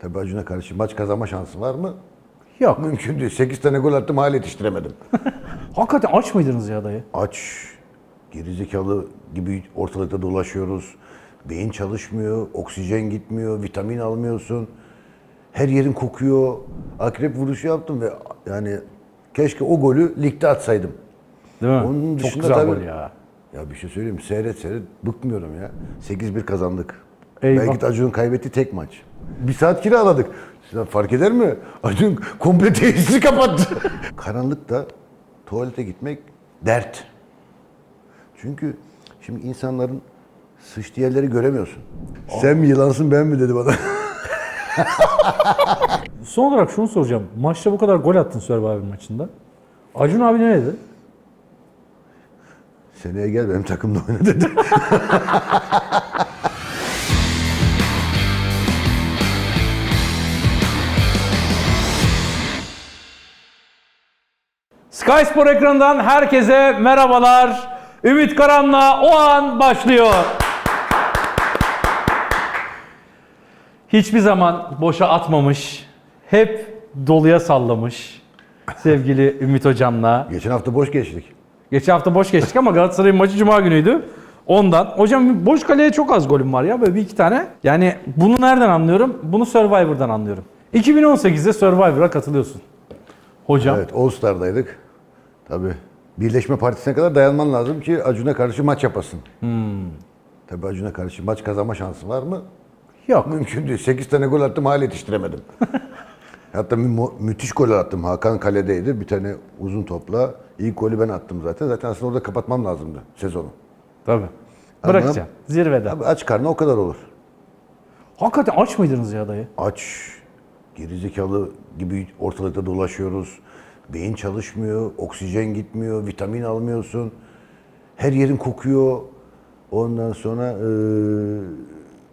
Tabii Acun'a karşı maç kazanma şansı var mı? Yok. Mümkün değil. 8 tane gol attım hala yetiştiremedim. Hakikaten aç mıydınız ya dayı? Aç, gerizekalı gibi ortalıkta dolaşıyoruz. Beyin çalışmıyor, oksijen gitmiyor, vitamin almıyorsun. Her yerin kokuyor. Akrep vuruşu yaptım ve yani keşke o golü ligde atsaydım. Değil mi? Onun Çok dışında güzel tabii- gol ya. Ya bir şey söyleyeyim? Seyret seyret bıkmıyorum ya. 8-1 kazandık. Eyvah. Belki de Acun'un kaybettiği tek maç. Bir saat kiraladık. Size fark eder mi? Acun komple tesisi kapattı. Karanlıkta tuvalete gitmek dert. Çünkü şimdi insanların sıçtığı yerleri göremiyorsun. Sen mi yılansın ben mi dedi bana. Son olarak şunu soracağım. Maçta bu kadar gol attın Survivor maçında. Acun abi ne dedi? Seneye gel benim takımda oyna dedi. Sky Spor ekranından herkese merhabalar. Ümit Karan'la o an başlıyor. Hiçbir zaman boşa atmamış, hep doluya sallamış sevgili Ümit Hocam'la. Geçen hafta boş geçtik. Geçen hafta boş geçtik ama Galatasaray'ın maçı Cuma günüydü. Ondan. Hocam boş kaleye çok az golüm var ya böyle bir iki tane. Yani bunu nereden anlıyorum? Bunu Survivor'dan anlıyorum. 2018'de Survivor'a katılıyorsun. Hocam. Evet All Star'daydık. Tabii. Birleşme Partisi'ne kadar dayanman lazım ki Acun'a karşı maç yapasın. Tabii Acun'a karşı maç kazanma şansı var mı? Yok. Mümkün değil. 8 tane gol attım hala yetiştiremedim. Hatta mü- müthiş gol attım. Hakan kaledeydi. Bir tane uzun topla. İlk golü ben attım zaten. Zaten aslında orada kapatmam lazımdı sezonu. Tabii. Bırakacağım. Zirvede. Abi aç karnı o kadar olur. Hakikaten aç mıydınız ya dayı? Aç, gerizekalı gibi ortalıkta dolaşıyoruz. Beyin çalışmıyor, oksijen gitmiyor, vitamin almıyorsun. Her yerin kokuyor. Ondan sonra eee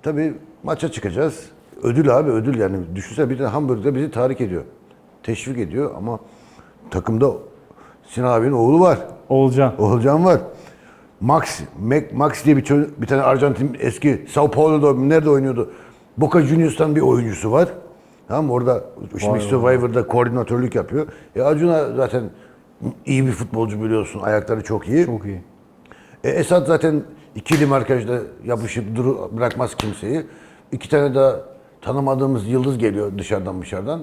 tabii maça çıkacağız. Ödül abi ödül yani. Düşünsene bir tane hamburger bizi tahrik ediyor. Teşvik ediyor ama takımda Sinan abinin oğlu var. Olcan. Oğulcan var. Max, Mac, Max diye bir, bir tane Arjantin eski Sao Paulo'da nerede oynuyordu? Boca Juniors'tan bir oyuncusu var. Tamam? Orada şimdi Survivor'da koordinatörlük yapıyor. E Acun'a zaten iyi bir futbolcu biliyorsun. Ayakları çok iyi. Çok iyi. E Esat zaten ikili markajda yapışıp duru, bırakmaz kimseyi. İki tane daha tanımadığımız yıldız geliyor dışarıdan dışarıdan.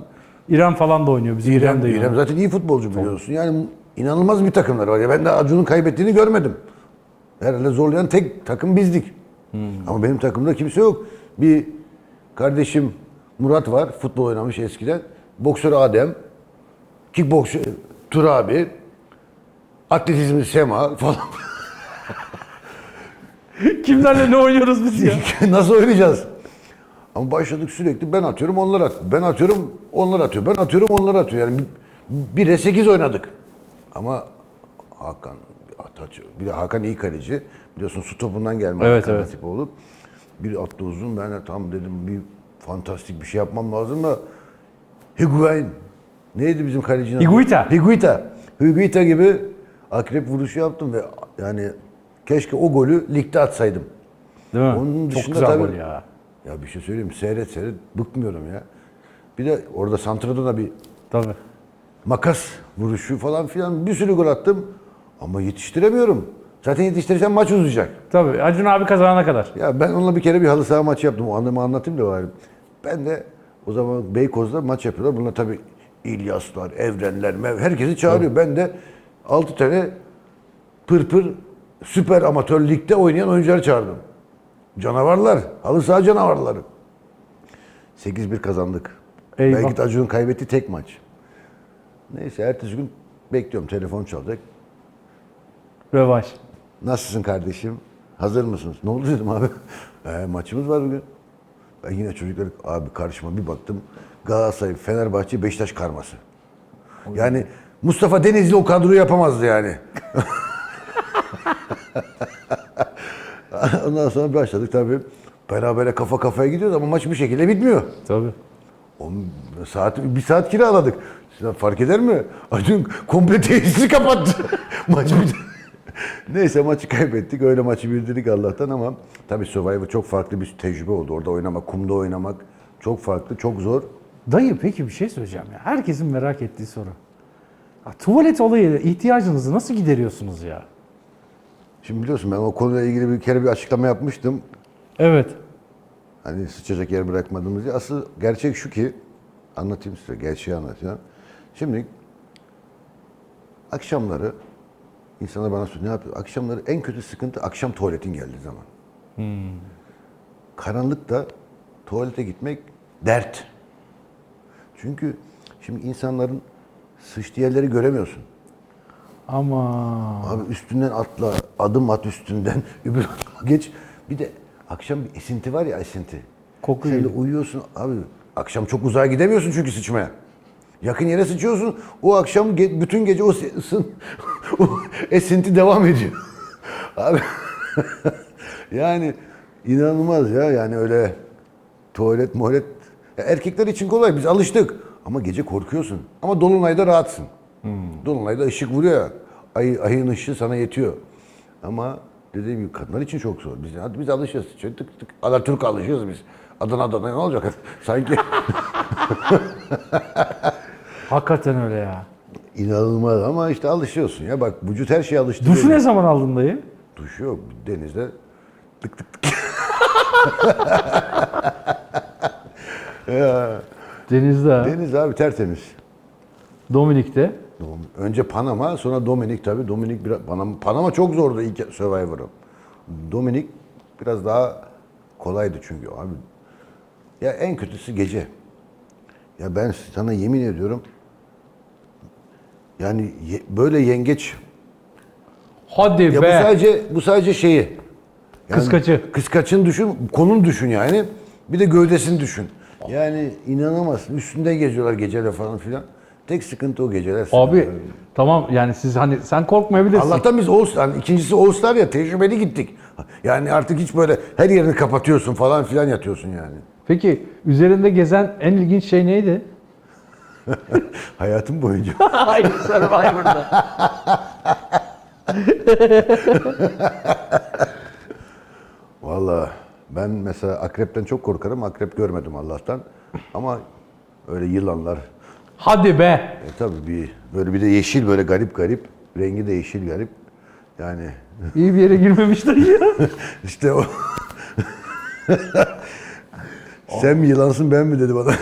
İrem falan da oynuyor. Bizim İrem, İrem, de İrem zaten iyi futbolcu biliyorsun. Yani inanılmaz bir takımları var. Ya ben de Acun'un kaybettiğini görmedim. Herhalde zorlayan tek takım bizdik. Ama benim takımda kimse yok. Bir kardeşim Murat var. Futbol oynamış eskiden. Boksör Adem. Kickboksör Tur abi. Atletizmi Sema falan. Kimlerle ne oynuyoruz biz ya? Nasıl oynayacağız? Ama başladık sürekli ben atıyorum onlar at. Ben atıyorum onlar atıyor. Ben atıyorum onlar atıyor. Yani bir, 1'e 8 oynadık. Ama Hakan Ataç, bir de Hakan iyi kaleci. Biliyorsun su topundan gelme Evet, Hakan evet. Hatipoğlu. Bir attı uzun. Ben de tam dedim bir fantastik bir şey yapmam lazım da Higuain. Neydi bizim kalecinin adı? Higuita. Higuita. Higuita gibi akrep vuruşu yaptım ve yani keşke o golü ligde atsaydım. Değil mi? Onun Çok dışında güzel tabii- gol ya. Ya bir şey söyleyeyim? Seyret seyret bıkmıyorum ya. Bir de orada Santra'da da bir Tabii. makas vuruşu falan filan bir sürü gol attım. Ama yetiştiremiyorum. Zaten yetiştirsem maç uzayacak. Tabii. Acun abi kazanana kadar. Ya ben onunla bir kere bir halı saha maçı yaptım. O anımı anlatayım da bari. Ben de o zaman Beykoz'da maç yapıyorlar. Bunlar tabii İlyaslar, Evrenler, Mev, herkesi çağırıyor. Ben de 6 tane pırpır süper amatör ligde oynayan oyuncuları çağırdım. Canavarlar, halı saha canavarları. 8-1 kazandık. Eyvah. Belki Acun'un kaybettiği tek maç. Neyse ertesi gün bekliyorum telefon çalacak. Rövanş. Nasılsın kardeşim? Hazır mısınız? Ne oldu dedim abi. "Ee, maçımız var bugün. Ben yine çocuklar abi karşıma bir baktım. Galatasaray, Fenerbahçe, Beşiktaş karması. Yani Mustafa Denizli o kadroyu yapamazdı yani. Ondan sonra başladık tabii. Berabere kafa kafaya gidiyoruz ama maç bir şekilde bitmiyor. Tabii. O saat, bir saat kiraladık. Size fark eder mi? Acun komple tesisi kapattı. Maçı bir Neyse maçı kaybettik. Öyle maçı bildirdik Allah'tan ama tabii Survivor çok farklı bir tecrübe oldu. Orada oynamak, kumda oynamak Çok farklı, çok zor. Dayı peki bir şey söyleyeceğim ya. Herkesin merak ettiği soru. Ya, tuvalet olayı ihtiyacınızı nasıl gideriyorsunuz ya? Şimdi biliyorsun ben o konuyla ilgili bir kere bir açıklama yapmıştım. Evet. Hani sıçacak yer bırakmadığımız diye. Asıl gerçek şu ki, anlatayım size, gerçeği anlatacağım. Şimdi akşamları, insanlar bana soruyor ne yapıyor? Akşamları en kötü sıkıntı akşam tuvaletin geldiği zaman. Karanlıkta tuvalete gitmek dert. Çünkü şimdi insanların sıçtığı yerleri göremiyorsun. Ama Abi üstünden atla, adım at üstünden, öbür geç. Bir de akşam bir esinti var ya esinti. Koku Sen de geliyor. uyuyorsun abi. Akşam çok uzağa gidemiyorsun çünkü sıçmaya. Yakın yere sıçıyorsun. O akşam ge- bütün gece o ısın, o esinti devam ediyor. Abi yani inanılmaz ya yani öyle tuvalet muhalet. Ya erkekler için kolay biz alıştık. Ama gece korkuyorsun. Ama dolunayda rahatsın. Dolunayda ışık vuruyor ya. Ay, ayın ışığı sana yetiyor. Ama dediğim gibi kadınlar için çok zor. Biz, hadi biz alışıyoruz. Şöyle tık tık. Atatürk alışıyoruz biz. Adana Adana ne olacak? Sanki hakikaten öyle ya. inanılmaz ama işte alışıyorsun ya. Bak vücut her şeye alıştırıyor. Duşu ne zaman aldın dayı? Duş yok. Denizde tık tık tık. ya, Denizde. ha. deniz abi tertemiz. Dominik'te. Dom- Önce Panama, sonra Dominik tabii. Dominik biraz Panama, Panama çok zordu ilk Survivor'ım. Dominik biraz daha kolaydı çünkü abi. Ya en kötüsü gece. Ya ben sana yemin ediyorum yani ye- böyle yengeç Hadi ya be. bu sadece bu sadece şeyi. Yani Kıskaçı. Kıskaçın düşün, konun düşün yani. Bir de gövdesini düşün. Yani inanamazsın. Üstünde geziyorlar geceler falan filan. Tek sıkıntı o geceler. Abi tamam yani siz hani sen korkmayabilirsin. Allah'tan biz All Star, ikincisi All Star ya tecrübeli gittik. Yani artık hiç böyle her yerini kapatıyorsun falan filan yatıyorsun yani. Peki üzerinde gezen en ilginç şey neydi? Hayatım boyunca. Hayır Survivor'da. Vallahi ben mesela akrepten çok korkarım. Akrep görmedim Allah'tan. Ama öyle yılanlar. Hadi be. E tabii bir böyle bir de yeşil böyle garip garip. Rengi de yeşil garip. Yani İyi bir yere girmemiş dayı ya. işte o. Sen mi yılansın ben mi dedi bana.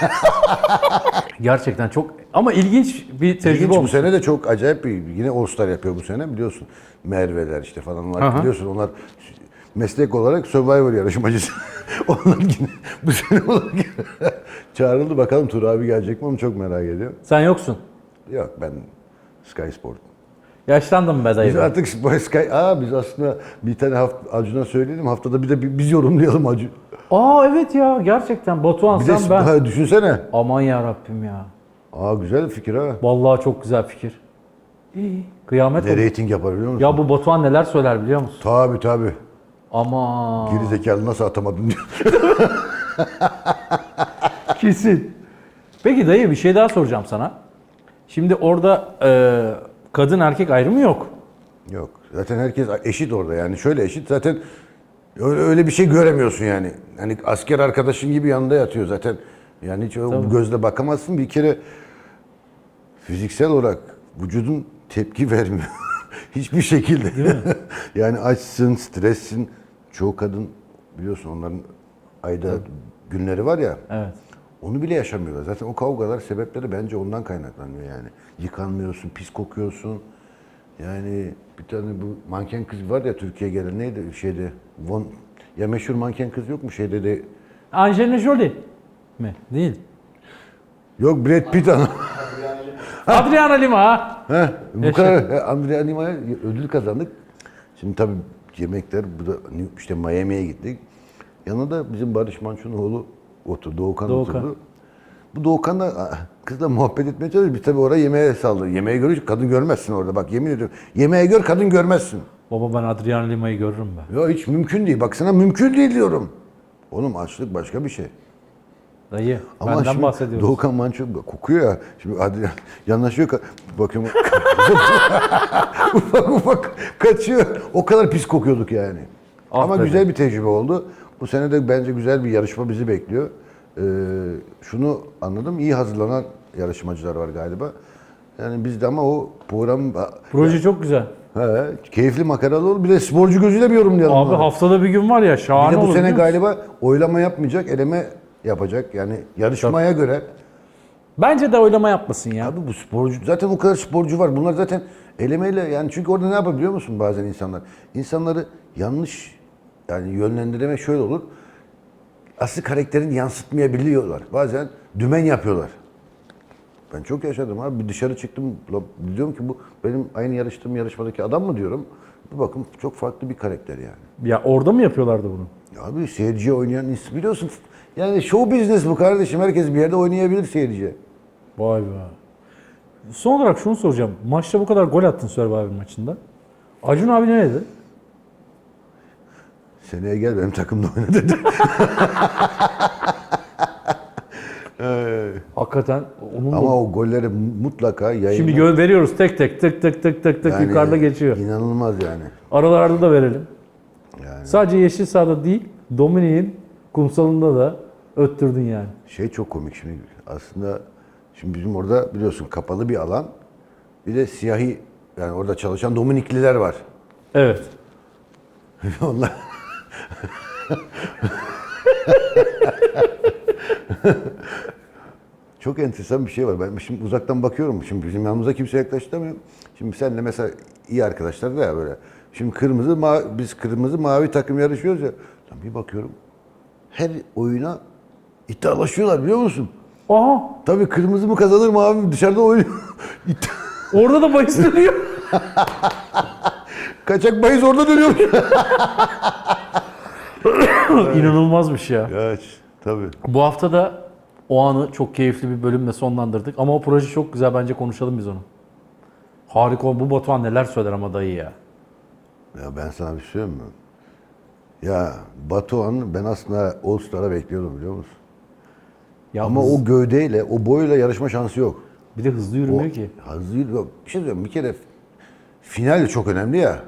Gerçekten çok ama ilginç bir tecrübe İlginç bu olmuş. sene de çok acayip bir yine All Star yapıyor bu sene biliyorsun. Merve'ler işte falan onlar Aha. biliyorsun onlar meslek olarak Survivor yarışmacısı. onlar yine bu sene olarak çağrıldı bakalım Tur abi gelecek mi onu çok merak ediyorum. Sen yoksun. Yok ben Sky Sport. Yaşlandım be dayı. Biz artık Sky, aa biz aslında bir tane hafta, Acun'a söyledim haftada bir de bi- biz yorumlayalım Acun. Aa evet ya gerçekten Batuhan Bir de sen ben. ha, düşünsene. Aman ya Rabbim ya. Aa güzel fikir ha. Vallahi çok güzel fikir. İyi. Kıyamet Ne olur. reyting yapar biliyor musun? Ya bu Batuhan neler söyler biliyor musun? Tabi tabi. Ama Geri zekalı nasıl atamadın diyor. kesin. Peki dayı bir şey daha soracağım sana. Şimdi orada e, kadın erkek ayrımı yok. Yok. Zaten herkes eşit orada yani. Şöyle eşit zaten öyle, öyle bir şey göremiyorsun yani. Hani asker arkadaşın gibi yanında yatıyor zaten. Yani hiç o gözle bakamazsın. Bir kere fiziksel olarak vücudun tepki vermiyor. Hiçbir şekilde. yani açsın, stressin. Çoğu kadın biliyorsun onların ayda günleri var ya. Evet. Onu bile yaşamıyorlar. Zaten o kavgalar sebepleri bence ondan kaynaklanıyor yani. Yıkanmıyorsun, pis kokuyorsun. Yani bir tane bu manken kız var ya Türkiye'ye gelen neydi şeyde Von ya meşhur manken kız yok mu şeyde de Angelina Jolie mi? Değil. yok Brad Pitt ana. Adriana Lima ha. Heh, bu kadar He, Andrea Nima'ya ödül kazandık. Şimdi tabii yemekler bu da işte Miami'ye gittik. Yanında da bizim Barış Manço'nun oğlu oturdu. Doğukan, Doğukan. oturdu. Bu Doğukan da ah, kızla muhabbet etmeye çalışıyor. Biz tabii oraya yemeğe saldırdık. Yemeğe görüş kadın görmezsin orada. Bak yemin ediyorum. Yemeğe gör kadın görmezsin. Baba ben Adriana Lima'yı görürüm ben. Ya hiç mümkün değil. Bak sana mümkün değil diyorum. Oğlum açlık başka bir şey. Dayı Ama benden şimdi bahsediyoruz. Doğukan Manço kokuyor ya. Şimdi hadi yanaşıyor. ka- Bakıyorum. ufak ufak kaçıyor. O kadar pis kokuyorduk yani. Ama Aferin. güzel bir tecrübe oldu. Bu sene de bence güzel bir yarışma bizi bekliyor. Ee, şunu anladım, iyi hazırlanan yarışmacılar var galiba. Yani bizde ama o program Proje çok güzel. he, keyifli makaralı olur. Bir de sporcu gözüyle bir yorumlayalım. Abi bunu. haftada bir gün var ya Bir şahane de bu olur. sene galiba oylama yapmayacak, eleme yapacak. Yani yarışmaya göre. Bence de oylama yapmasın ya. Abi bu sporcu, zaten o kadar sporcu var. Bunlar zaten elemeyle yani çünkü orada ne yapabiliyor musun bazen insanlar? İnsanları yanlış yani yönlendirmek şöyle olur. Aslı karakterini yansıtmayabiliyorlar. Bazen dümen yapıyorlar. Ben çok yaşadım abi. Bir dışarı çıktım. Diyorum ki bu benim aynı yarıştığım yarışmadaki adam mı diyorum. Bir bakın çok farklı bir karakter yani. Ya orada mı yapıyorlardı bunu? Abi seyirciye oynayan biliyorsun yani show business bu kardeşim. Herkes bir yerde oynayabilir seyirciye. Vay be. Son olarak şunu soracağım. Maçta bu kadar gol attın Survivor maçında. Acun abi ne dedi? Seneye gel benim takımda oyna dedi. Hakikaten onun Ama o golleri mutlaka yayınla. Şimdi gö- veriyoruz tek tek tık tık tık tık tık yukarıda geçiyor. İnanılmaz yani. Aralarda da verelim. Yani Sadece yeşil sahada değil, Dominik'in kumsalında da öttürdün yani. şey çok komik şimdi aslında şimdi bizim orada biliyorsun kapalı bir alan. Bir de siyahi yani orada çalışan Dominikliler var. Evet. Onlar Çok enteresan bir şey var. Ben şimdi uzaktan bakıyorum. Şimdi bizim yanımıza kimse yaklaştıramıyor. Şimdi senle mesela iyi arkadaşlar da ya böyle. Şimdi kırmızı mavi, biz kırmızı mavi takım yarışıyoruz ya. Lan bir bakıyorum. Her oyuna iddialaşıyorlar biliyor musun? Aha! Tabii kırmızı mı kazanır mavi mi dışarıda oynuyor. İddia- Orada da bahis dönüyor. Kaçak bahis orada dönüyor. İnanılmazmış ya. evet tabii. Bu hafta da o anı çok keyifli bir bölümle sonlandırdık. Ama o proje çok güzel bence konuşalım biz onu. Harika bu Batuhan neler söyler ama dayı ya. Ya ben sana bir şey söyleyeyim mi? Ya Batuhan ben aslında All Star'a bekliyordum biliyor musun? ya Ama o gövdeyle, o boyla yarışma şansı yok. bir de hızlı O yürümüyor ki. Hızlı yok. Bir şey söyleyeyim bir kere final çok önemli ya.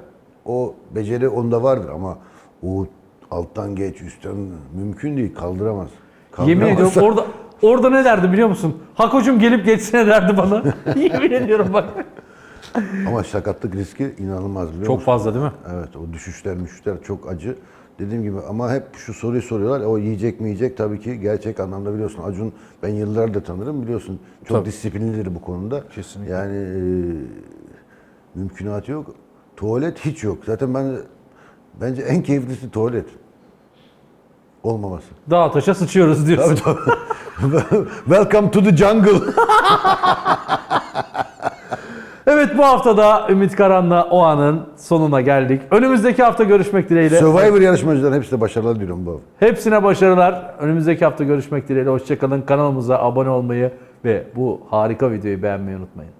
O beceri onda vardır ama o alttan geç, üstten mümkün değil. Kaldıramaz. Yemin ediyorum orada orada ne derdi biliyor musun? Hakocuğum gelip geçsene derdi bana. Yemin ediyorum bak. Ama sakatlık riski inanılmaz biliyor Çok musun? fazla değil mi? Evet o düşüşler müşüşler çok acı. Dediğim gibi ama hep şu soruyu soruyorlar. O yiyecek mi yiyecek? Tabii ki gerçek anlamda biliyorsun. Acun ben yıllardır tanırım biliyorsun. Çok Tabii. disiplinlidir bu konuda. Kesinlikle. Yani e, mümkünatı yok. Tuvalet hiç yok. Zaten ben bence en keyiflisi tuvalet. Olmaması. Dağ taşa sıçıyoruz diyorsun. Welcome to the jungle. Evet bu hafta da Ümit Karan'la o anın sonuna geldik. Önümüzdeki hafta görüşmek dileğiyle. Survivor yarışmacıların hepsine başarılar diliyorum bu. Hepsine başarılar. Önümüzdeki hafta görüşmek dileğiyle. Hoşçakalın. Kanalımıza abone olmayı ve bu harika videoyu beğenmeyi unutmayın.